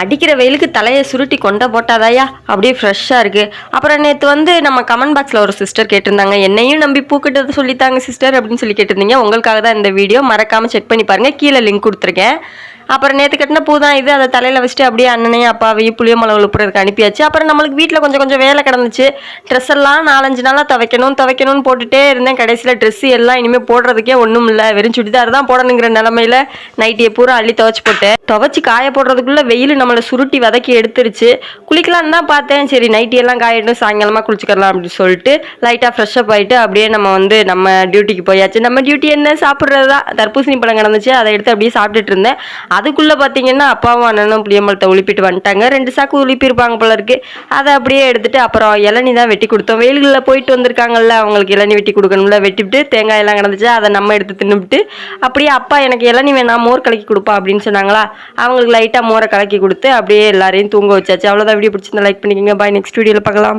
அடிக்கிற வெயிலுக்கு தலையை சுருட்டி கொண்ட போட்டாதாயா? அப்படியே ஃப்ரெஷ்ஷாக இருக்குது அப்புறம் நேற்று வந்து நம்ம கமெண்ட் பாக்ஸில் ஒரு சிஸ்டர் கேட்டிருந்தாங்க. என்னையும் நம்பி பூக்கிட்டது சொல்லித்தாங்க சிஸ்டர் அப்படின்னு சொல்லி கேட்டிருந்தீங்க. உங்களுக்காக தான் இந்த வீடியோ மறக்காமல் செக் பண்ணி பாருங்கள் கீழே லிங்க் கொடுத்துருக்கேன். அப்புறம் நேற்று கட்டின பூ தான் இது. அதை தலையில் வச்சுட்டு அப்படியே அண்ணனையும் அப்பாவையும் புளிய மிளகு உழுப்புறதுக்கு அனுப்பியாச்சு. அப்புறம் நம்மளுக்கு வீட்டில் கொஞ்சம் கொஞ்சம் வேலை கிடந்துச்சு. ட்ரெஸ் எல்லாம் நாலஞ்சு நாளாக துவைக்கணும் துவைக்கணும்னு போட்டுட்டே இருந்தேன். கடைசியில் ட்ரெஸ்ஸு எல்லாம் இனிமேல் போடுறதுக்கே ஒன்றும் இல்லை. வெறும் சுடிதார் தான் போடணுங்கிற நிலமையில நைட்டியை பூரா அள்ளி துவைச்சு போட்டேன். துவைச்சு காய போடுறதுக்குள்ளே வெயில் நம்மளை சுருட்டி வதக்கி எடுத்துருச்சு. குளிக்கலான்னு தான் பார்த்தேன். சரி நைட்டியெல்லாம் காயிடும் சாயங்காலமாக குளிச்சுக்கலாம் அப்படின்னு சொல்லிட்டு லைட்டாக ஃப்ரெஷ்அப் ஆகிட்டு அப்படியே நம்ம வந்து நம்ம டியூட்டிக்கு போயாச்சு. நம்ம டியூட்டி என்ன சாப்பிட்றது? தான் தர்பூசணி பழம் கிடந்துச்சு. அதை எடுத்து அப்படியே சாப்பிட்டுட்டு இருந்தேன். அதுக்குள்ளே பார்த்தீங்கன்னா அப்பாவும் அண்ணனும் புளியம்பழத்தை உழுப்பிட்டு வந்துட்டாங்க. ரெண்டு சாக்கு உழுப்பியிருப்பாங்க போல இருக்கு. அதை அப்படியே எடுத்துட்டு அப்புறம் இளநி தான் வெட்டி கொடுத்தோம். வெயில்களில் போயிட்டு வந்திருக்காங்கல்ல அவங்களுக்கு இளநி வெட்டி கொடுக்கணும்ல வெட்டிவிட்டு தேங்காய் எல்லாம் கிடந்துச்சு அதை நம்ம எடுத்து தின்னுவிட்டு அப்படியே அப்பா எனக்கு இளநி வேணாம் மோர் கலக்கி கொடுப்பா அப்படின்னு சொன்னாங்களா? அவங்களுக்கு லைட்டாக மோரை கலக்கி கொடுத்து அப்படியே எல்லாரையும் தூங்க வச்சாச்சு. அவ்வளோதான் வீடியோ பிடிச்சிருந்தா லைக் பண்ணிக்கோங்க. பாய் நெக்ஸ்ட் வீடியோவில் பார்க்கலாம்.